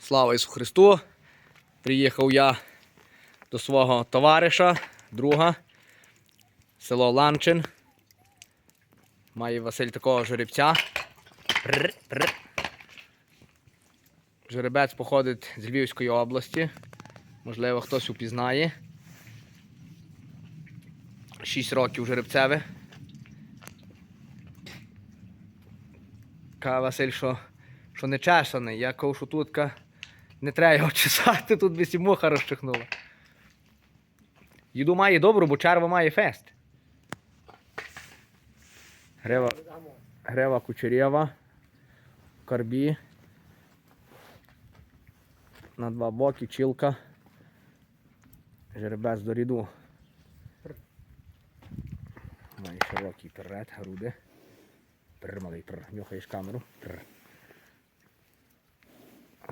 Слава Ісу Христу! Приїхав я до свого товариша, друга, село Ланчин. Має Василь такого жеребця. Жеребець походить з Львівської області. Можливо, хтось упізнає. 6 років жеребцеве. Каже Василь, що, що не чесаний. Я кажу, що тут ка, не треба його чесати, тут би сі муха розчихнула. Їду має добру, бо черва має фест. Грева, грева кучерєва. Карбі. На два боки, чілка. Жеребець до ріду. Має широкий перед, груди. Прр, малий, прр. Нюхаєш камеру. Прр.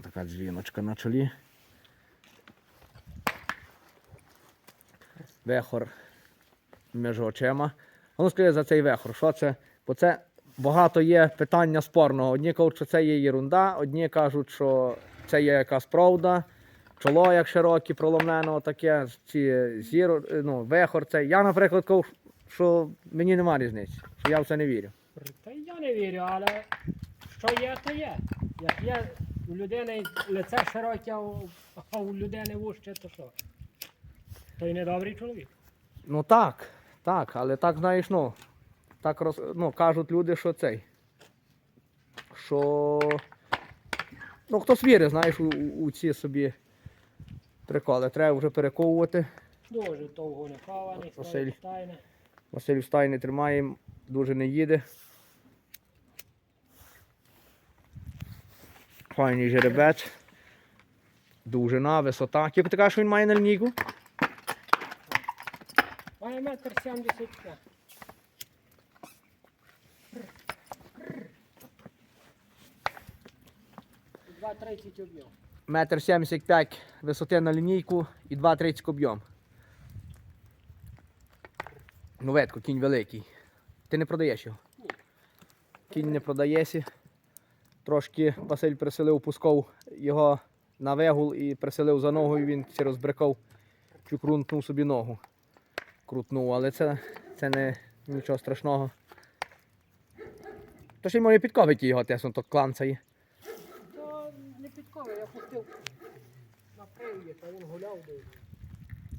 Така дзвіночка на чолі. Вехор між очима. А Ну, скажи за цей вехор, що це? Бо це багато є питання спорного. Одні кажуть, що це є єрунда, одні кажуть, що це є якась правда. Чоло як широке, проломлено, таке, ці зіро, ну, вехор цей. Я, наприклад, кажу, що мені нема різниці, що я в це не вірю. Та я не вірю, але що є, то є. Як є у людини лице широке, а у- людини вуще, то що? То й недобрий чоловік. Ну так, так, але так знаєш, ну, так роз, ну, кажуть люди, що цей. Що. Ну, хтось вірить, знаєш, у, у ці собі приколи. Треба вже перековувати. Дуже довго не хований, Василь. Василь в стайні тримає, дуже не їде. Файний жеребець. Довжина, висота. Кілько ти кажеш, що він має на лінійку? Має метр сімдесят п'ять. Два тридцять об'єм. Метр 75 висоти на лінійку і 2,30 об'єм. Ну, ветко, кінь великий. Ти не продаєш його? Ні. Кінь не продаєшся. Трошки Василь приселив, пускав його на вигул і приселив за ногу, і він це розбрикав, чукрунтнув собі ногу. Крутнув, але це, це не нічого страшного. То ще й може підковити його, тесно, то кланцає. То не підковий, я пустив на привід, а він гуляв десь.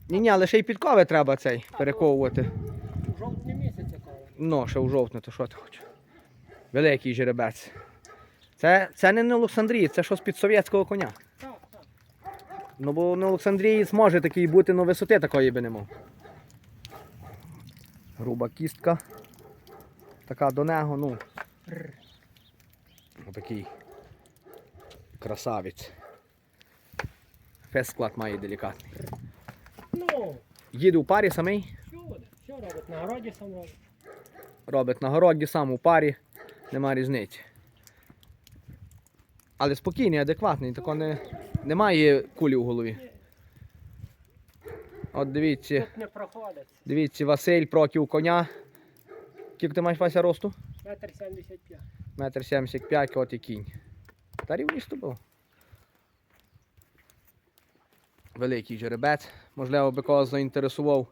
Ні, ні, але ще й підкови треба цей перековувати. У жовтні місяці коли. Ну, ще у жовтне, то що ти хочеш? Великий жеребець. Це, це не на Олександрії, це щось під совєтського коня. Так, так. Ну бо на Олександрії зможе такий бути, але висоти такої би не мав. Груба кістка. Така до нього, ну. Отакий красавець. Фест склад має делікатний. Ну, Їде у парі самий, всюди. Все робить. На городі сам робить. робить на городі, сам у парі, нема різниці. Але спокійний, адекватний, тако не, немає кулі в голові. От дивіться, Тут не проходить. дивіться, Василь проків коня. Скільки ти маєш Вася росту? Метр сімдесят п'ять. Метр сімдесят п'ять, от і кінь. Та рівні з тобою. Великий жеребець. Можливо, би когось заінтересував.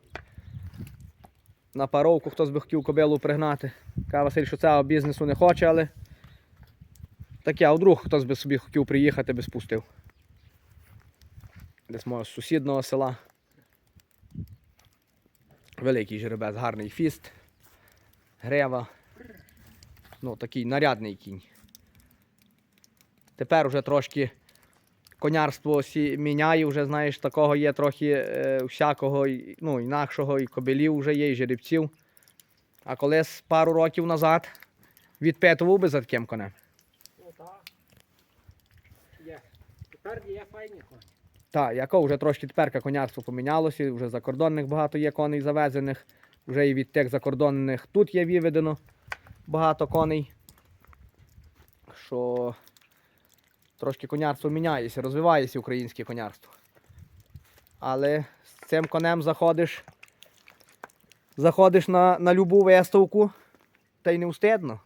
На паровку хтось би хотів кобилу пригнати. Каже Василь, що цього бізнесу не хоче, але таке, а вдруг хтось би собі хотів приїхати, би спустив. Десь може з сусіднього села. Великий жеребець, гарний фіст. Грева. Ну, такий нарядний кінь. Тепер вже трошки конярство міняє, вже знаєш, такого є трохи е, всякого, ну, інакшого, і кобилів вже є, і жеребців. А колись пару років назад відпитував би за таким конем. Ну так. Є. Тепер є файні коні. Так, яко вже трошки тепер конярство помінялося, вже закордонних багато є коней завезених, вже і від тих закордонних тут є виведено багато коней. Що трошки конярство міняється, розвивається українське конярство. Але з цим конем заходиш, заходиш на, на любу виставку, та й не встидно.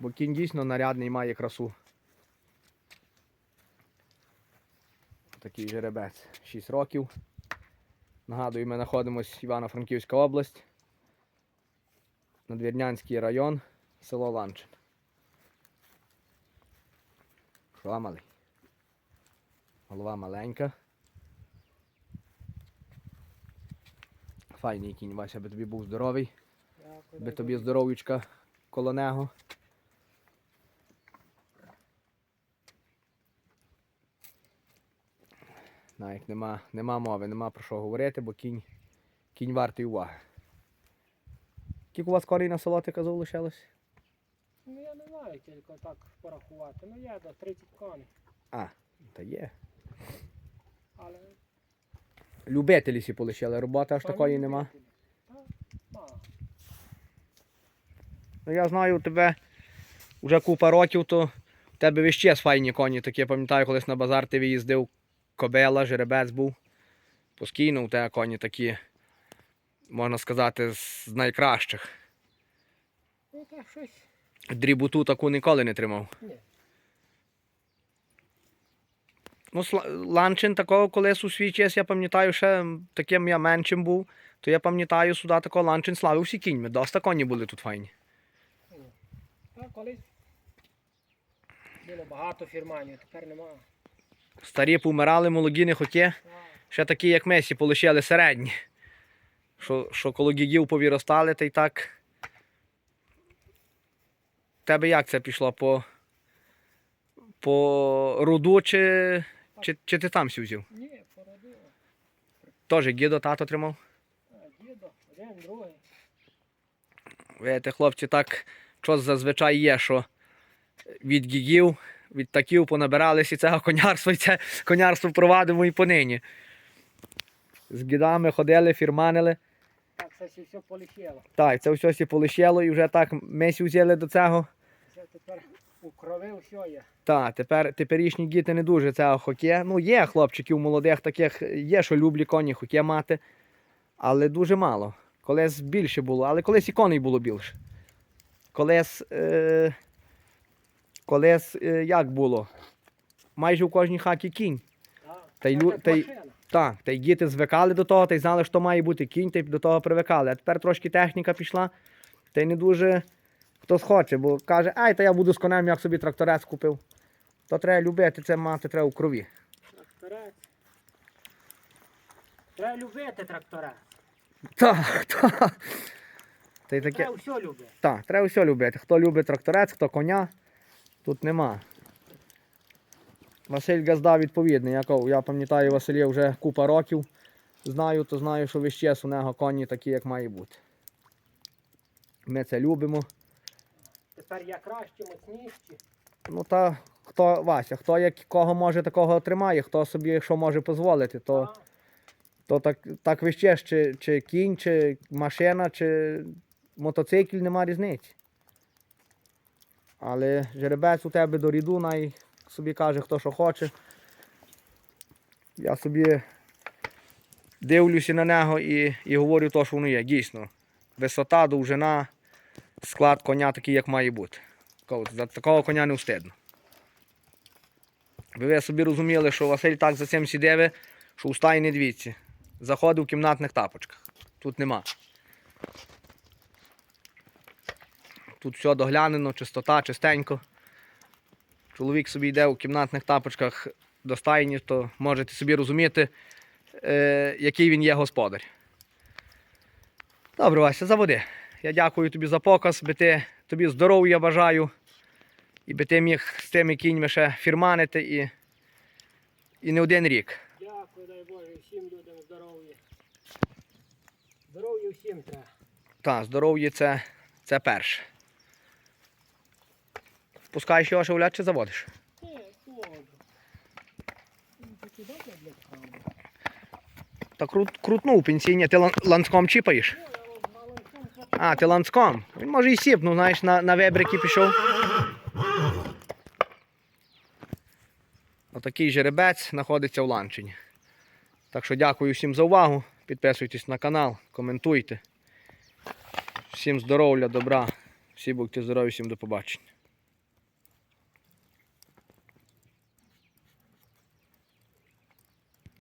Бо кінь дійсно нарядний має красу. Такий жеребець. 6 років. Нагадую, ми знаходимося Івано-Франківська область. Надвірнянський район, село Ланчин. Малий? Голова маленька. Файний кінь, Вася, би тобі був здоровий, би тобі Боже. здоров'ячка коло нього. Навіть нема, нема мови, нема про що говорити, бо кінь, кінь вартий уваги. Скільки у вас корій на село ти казав лишилось? Ну я не знаю тільки так порахувати. Ну є до 30 коней. А, та є. Але Любителі сі полишили, роботи аж самі такої нема. любителі. Та, мало. Ну я знаю у тебе вже купа років, то в тебе час файні коні. Такі я пам'ятаю, колись на базар ти виїздив, кобила, жеребець був. Постійно у тебе коні такі, можна сказати, з найкращих. Ну так щось. Дрібуту таку ніколи не тримав. Ні. Ну, ланчин такого колись у свій час, я пам'ятаю, ще таким я меншим був, то я пам'ятаю, сюди такого ланчин славився кіньми. Доста коні були тут файні. А колись було багато фірманів, тепер немає. Старі помирали, молоді не хоті. Ще такі, як Месі, полишили середні. Що, що коло гігів повіростали, та й так. Тебе як це пішло? По, по руду чи, чи, чи ти там сі взяв? Ні, породило. Теж гідо тато тримав. Дідо, один, другий. Видите, хлопці, так що зазвичай є, що від гігів, від таків понабиралися цього конярства, і це конярство впровадимо і понині. З гідами ходили, фірманили. Так, це все полетіло. Так, це все сі полишило і вже так ми сі взяли до цього. Це тепер у крови все є. Так, тепер теперішні діти не дуже цього хоке. Ну, є хлопчиків молодих таких, є, що люблять коні хоке мати, але дуже мало. Колись більше було, але колись і коней було більше. Колись, е, колись е, як було? Майже у кожній хаті кінь. Та й та й-. Так, та й діти звикали до того, та й знали, що має бути кінь, та й до того привикали. А тепер трошки техніка пішла, та й не дуже хто схоче, бо каже, ай, та я буду з конем, як собі тракторець купив. То треба любити, це мати треба у крові. Тракторець. Треба любити трактора. Так, так. Та й таке. Треба все любити. Так, треба все любити. Хто любить тракторець, хто коня, тут нема. Василь Газда відповідний. Я, я пам'ятаю Василя вже купа років. Знаю, то знаю, що весь час у нього коні такі, як має бути. Ми це любимо. Тепер я краще, моцніші. Ну та хто Вася, хто як кого може такого тримає, хто собі що може дозволити, то, то так, так весь час, чи, чи кінь, чи машина, чи мотоцикл, нема різниці. Але жеребець у тебе до ріду, най собі каже, хто що хоче. Я собі дивлюся на нього і, і говорю то, що воно є. Дійсно. Висота, довжина, склад коня такий, як має бути. За такого коня не встидно. Ви, ви собі розуміли, що Василь так за цим сідеве, що у стайні двіці. Заходив в кімнатних тапочках. Тут нема. Тут все доглянено, чистота, чистенько. Чоловік собі йде у кімнатних тапочках до стайні, то можете собі розуміти, е, який він є господар. Добре, Вася, заводи. Я дякую тобі за показ, би ти, тобі здоров'я бажаю. І би ти міг з тими кіньми ще фірманити і, і не один рік. Дякую, дай Боже, всім людям здоров'я. Здоров'я всім треба. Так, здоров'я це, це перше. Впускаєш його ще чи заводиш? Та крут, крутнув пенсійні. Ти лан- ланцком чіпаєш? Ну. А, ти ланцком. Він може і сіпнув, знаєш, на, на вебрики пішов. Отакий жеребець знаходиться в Ланчині. Так що дякую всім за увагу. Підписуйтесь на канал, коментуйте. Всім здоров'я, добра. Всі будьте здорові, всім до побачення.